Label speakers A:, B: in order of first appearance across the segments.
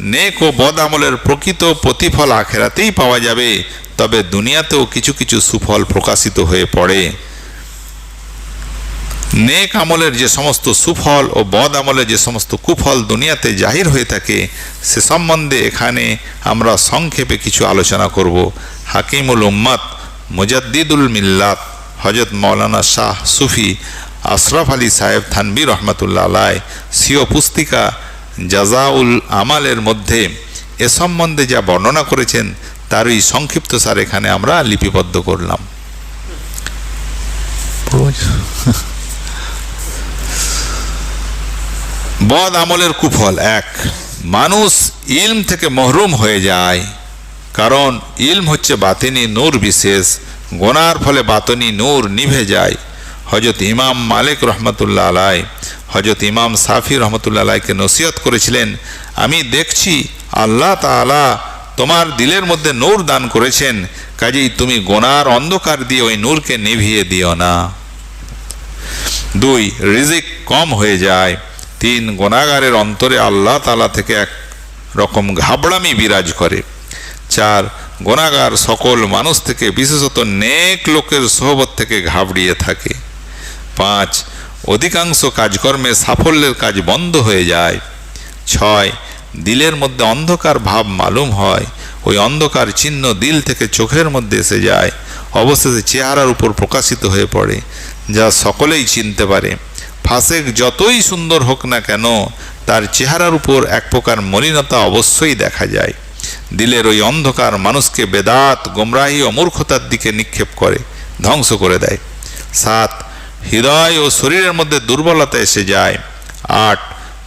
A: নেক ও বদ আমলের প্রকৃত প্রতিফল আখেরাতেই পাওয়া যাবে, তবে দুনিয়াতেও কিছু কিছু সুফল প্রকাশিত হয়ে পড়ে। নেক আমলের যে সমস্ত সুফল ও বদ আমলের যে সমস্ত কুফল দুনিয়াতে জাহির হয়ে থাকে, সে সম্বন্ধে এখানে আমরা সংক্ষেপে কিছু আলোচনা করব। হাকিমুল উম্মাদ মুজাদ্দিদুল মিল্লাত হজরত মৌলানা শাহ সুফি আশরাফ আলী সাহেব থানবী রহমতুল্লাহ আলায় সিও পুস্তিকা জাজাউল আমালের মধ্যে এ সম্বন্ধে যা বর্ণনা করেছেন, তারই সংক্ষিপ্ত সার এখানে আমরা লিপিবদ্ধ করলাম। বদ আমলের কুফল এক, মানুষ ইলম থেকে মহরুম হয়ে যায়, কারণ ইলম হচ্ছে বাতিনি, নূর বিশেষ, গোনার ফলে বাতনি, নূর নিভে যায়। হজরত ইমাম মালিক রহমতুল্লাহ আলাই হজরত ইমাম সাফি রহমতুল্লাহ আলাইকে নসিহত করেছিলেন, আমি দেখছি আল্লাহ তাআলা তোমার দিলের মধ্যে নূর দান করেছেন, কাজেই তুমি গোনার অন্ধকার দিয়ে ওই নূরকে নিভিয়ে দিও না। দুই, রিজিক কম হয়ে যায়। তিন, গোনাগারের অন্তরে আল্লাহ তালা থেকে এক রকম ঘাবড়ামি বিরাজ করে। চার, গোনাগার সকল মানুষ থেকে, বিশেষত নেক লোকের সোহবত থেকে ঘাবড়িয়ে থাকে। পাঁচ, অধিকাংশ কাজকর্মে সাফল্যের কাজ বন্ধ হয়ে যায়। ছয়, দিলের মধ্যে অন্ধকার ভাব মালুম হয়। ওই অন্ধকার চিহ্ন দিল থেকে চোখের মধ্যে এসে যায়। অবশেষে চেহারার উপর প্রকাশিত হয়ে পড়ে, যা সকলেই চিনতে পারে। ফাসেক যতই সুন্দর হোক না কেন, তার চেহারার উপর এক প্রকার মলিনতা অবশ্যই দেখা যায়। দিলের ওই অন্ধকার মানুষকে বেদাত, গোমরাহি ও মূর্খতার দিকে নিক্ষেপ করে, ধ্বংস করে দেয়। সাত হৃদয় ও শরীরের মধ্যে দুর্বলতা এসে যায়। আট,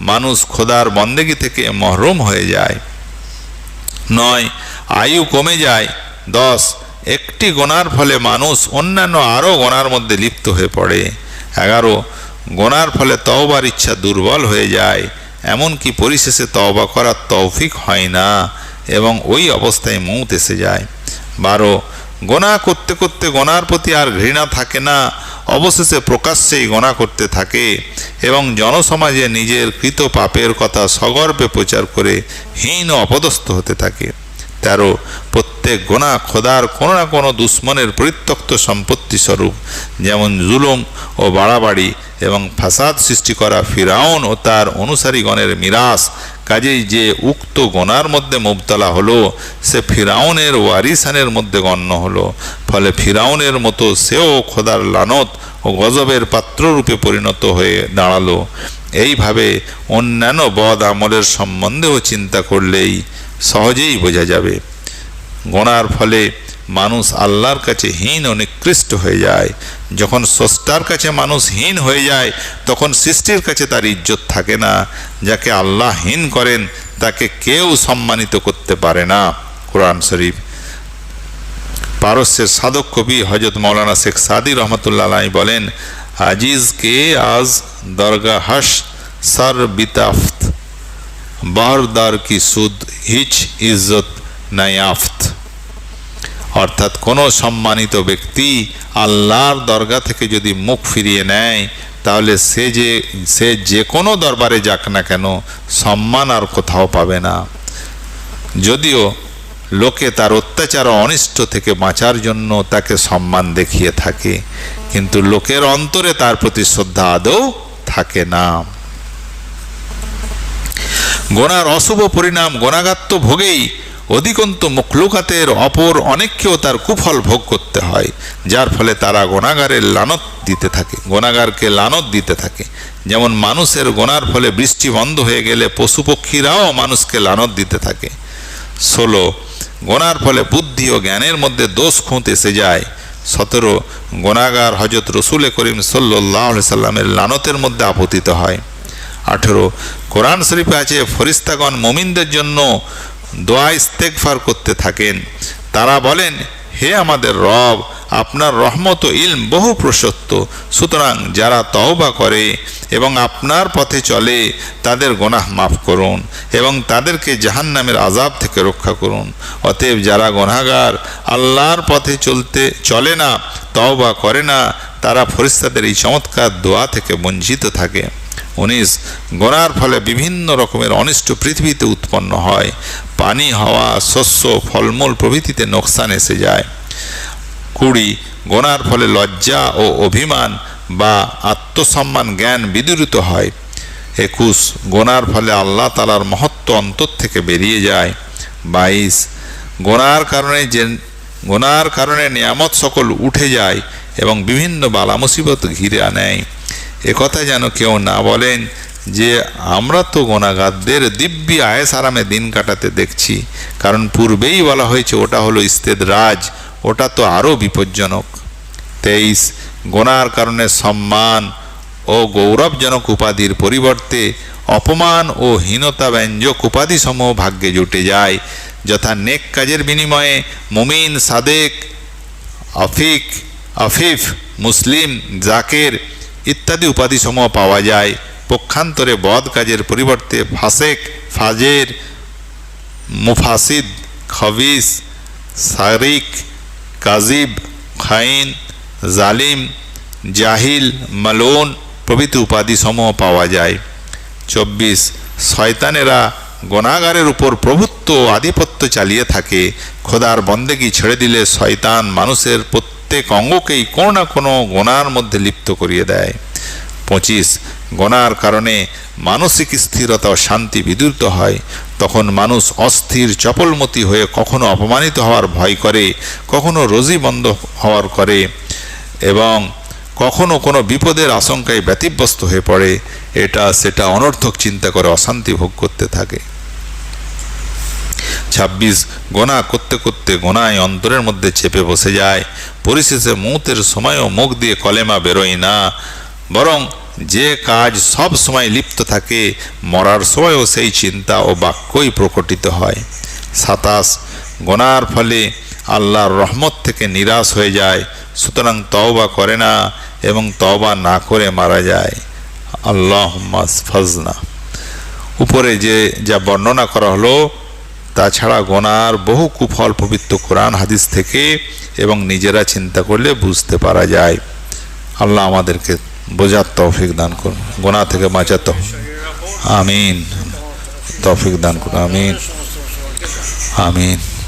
A: মানুষ খোদার বন্দেগি থেকে মহরুম হয়ে যায়। নয়, আয়ু কমে যায়। দশ, একটি গোনার ফলে মানুষ অন্যান্য আরও গোনার মধ্যে লিপ্ত হয়ে পড়ে। এগারো, গোনার ফলে তওবার ইচ্ছা দুর্বল হয়ে যায়। এমনকি পরিশেষে তওবা করার তৌফিক হয় না এবং ওই অবস্থায় মৌত এসে যায়। বারো, গোনা করতে করতে গোনার প্রতি আর ঘৃণা থাকে না অবশেষে প্রকাশ্যেই গণা করতে থাকে এবং জনসমাজে নিজের কৃত পাপের কথা সগর্বে প্রচার করে হীন অপদস্থ হতে থাকে। তেরো, প্রত্যেক গোনা খোদার কোনো না কোনো দুশ্মনের পরিত্যক্ত সম্পত্তি স্বরূপ, যেমন জুলুম ও বাড়াবাড়ি এবং ফাসাদ সৃষ্টি করা ফিরাউন ও তার অনুসারীগণের মিরাস। কাজেই যে উক্ত গোনার মধ্যে মুবতলা হলো, সে ফিরাউনের ওয়ারিসানের মধ্যে গণ্য হলো। ফলে ফিরাউনের মতো সেও খোদার লানত ও গজবের পাত্ররূপে পরিণত হয়ে দাঁড়াল। এইভাবে অন্যান্য বদ আমলের সম্বন্ধেও চিন্তা করলেই সহজেই বোঝা যাবে। গোনার ফলে মানুষ আল্লাহর কাছে হীন ও নিকৃষ্ট হয়ে যায়। যখন স্রষ্টার কাছে মানুষ হীন হয়ে যায়, তখন সৃষ্টির কাছে তার ইজ্জত থাকে না। যাকে আল্লাহ হীন করেন, তাকে কেউ সম্মানিত করতে পারে না। কোরআন শরীফ। পারস্যের সাধক কবি হজরত মৌলানা শেখ সাদি রহমতুল্লাহ বলেন, আজিজ কে আজ দরগা হস সর বিতাফত বারদার কি সুদ? হিচ ইজ্জত নায়াফত। অর্থাৎ কোনো সম্মানিত ব্যক্তি আল্লাহর দরগা থেকে যদি মুখ ফিরিয়ে নেয়, তাহলে সে যে সে যে কোনো দরবারে যাক না কেন, সম্মান আর কোথাও পাবে না। যদিও লোকে তার অত্যাচার অনিষ্ট থেকে বাঁচার জন্য তাকে সম্মান দেখিয়ে থাকে, কিন্তু লোকের অন্তরে তার প্রতি শ্রদ্ধা আদৌ থাকে না। গোনার অশুভ পরিণাম গোনাগাত্য ভোগেই অধিকন্ত মুখলুকাতের অপর অনেককেও তার কুফল ভোগ করতে হয়, যার ফলে তারা গোনাগারের লানত দিতে থাকে, গোনাগারকে লানত দিতে থাকে। যেমন মানুষের গোনার ফলে বৃষ্টি বন্ধ হয়ে গেলে পশু পক্ষীরাও মানুষকে লানত দিতে থাকে। ষোলো, গোনার ফলে বুদ্ধি ও জ্ঞানের মধ্যে দোষ খুঁত এসে যায়। সতেরো, গোনাগার হজরত রসুল করিম সাল্লাহ সাল্লামের লানতের মধ্যে আপতিত হয়। আঠেরো কোরআন শরীফে আছে ফরিস্তাগণ মমিনদের জন্য দোয়া ইস্তেকফার করতে থাকেন। তারা বলেন, হে আমাদের রব, আপনার রহমত ইলম বহু প্রশস্ত। সুতরাং যারা তওবা করে এবং আপনার পথে চলে, তাদের গোনাহ মাফ করুন এবং তাদেরকে জাহান্নামের আজাব থেকে রক্ষা করুন। অতএব যারা গোনাগার আল্লাহর পথে চলতে, চলে না, তওবা করে না, তারা ফরিস্তাদের এই চমৎকার দোয়া থেকে বঞ্চিত থাকে। উনিশ গোনার ফলে বিভিন্ন রকমের অনিষ্ট পৃথিবীতে উৎপন্ন হয়। পানি, হাওয়া, শস্য, ফলমূল প্রভৃতিতে নোকসান এসে যায়। কুড়ি গোনার ফলে লজ্জা ও অভিমান বা আত্মসম্মান জ্ঞান বিদূরিত হয়। একুশ গোনার ফলে আল্লাহ তালার মহত্ব অন্তর থেকে বেরিয়ে যায়। বাইশ গোনার কারণে যে গোনার কারণে নিয়ামত সকল উঠে যায় এবং বিভিন্ন বালা মুসিবত ঘিরে নেয় একথা যেন কেউ না বলেন যে, আমরা তো গোনাগারদের দিব্যি আয়েস আরামে দিন কাটাতে দেখছি। কারণ পূর্বেই বলা হয়েছে, ওটা হলো ইস্তেদ রাজ, ওটা তো আরও বিপজ্জনক। তেইশ, গোনার কারণে সম্মান ও গৌরবজনক উপাধির পরিবর্তে অপমান ও হীনতা ব্যঞ্জক উপাধিসমূহ ভাগ্যে জুটে যায়, যথা নেক কাজের বিনিময়ে মুমিন, সাদেক, আফিক, আফিফ, মুসলিম, জাকের ইত্যাদি উপাধিসমূহ পাওয়া যায়। পক্ষান্তরে বদ কাজের পরিবর্তে ফাসেক, ফাজের, মুফাসিদ, খবিস, সারিক কাজিব খাইন, জালিম, জাহিল, মালোন প্রভৃতি উপাধিসমূহ পাওয়া যায়। চব্বিশ, শয়তানেরা গণাগারের উপর প্রভুত্ব আধিপত্য চালিয়ে থাকে। খোদার বন্দেগি ছেড়ে দিলে শয়তান মানুষের প্রত্যেক অঙ্গকেই কোনো না কোনো গোনার মধ্যে লিপ্ত করিয়ে দেয়। পঁচিশ, গোনার কারণে মানসিক স্থিরতা ও শান্তি বিদূরিত হয়। তখন মানুষ অস্থির, চপলমতি হয়ে কখনো অপমানিত হওয়ার ভয় করে, কখনো রোজি বন্ধ হওয়ার করে এবং কখনো কোনো বিপদের আশঙ্কায় ব্যতিব্যস্ত হয়ে পড়ে। এটা, সেটা অনর্থক চিন্তা করে অশান্তি ভোগ করতে থাকে। ছাব্বিশ গোনা করতে করতে গোনায় অন্তরের মধ্যে চেপে বসে যায়। পরিশেষে মৌতের সময়ও মুখ দিয়ে কলেমা বেরোয় না। বরং যে কাজ সব সময় লিপ্ত থাকে, মরার সময়ও সেই চিন্তা ও বাক্যই প্রকটিত হয়। সাতাশ গোনার ফলে আল্লাহর রহমত থেকে নিরাশ হয়ে যায়, সুতরাং তওবা করে না এবং তওবা না করে মারা যায়। আল্লাহ ফজনা উপরে যে, যা বর্ণনা করা হলো তাছাড়া গোনার বহু কুফল পবিত্র কোরআন, হাদিস থেকে এবং নিজেরা চিন্তা করলে বুঝতে পারা যায়। আল্লাহ আমাদেরকে বোঝার তৌফিক দান করুন। গোনা থেকে বাঁচাতে আমিন। তৌফিক দান করুন। আমিন। আমিন।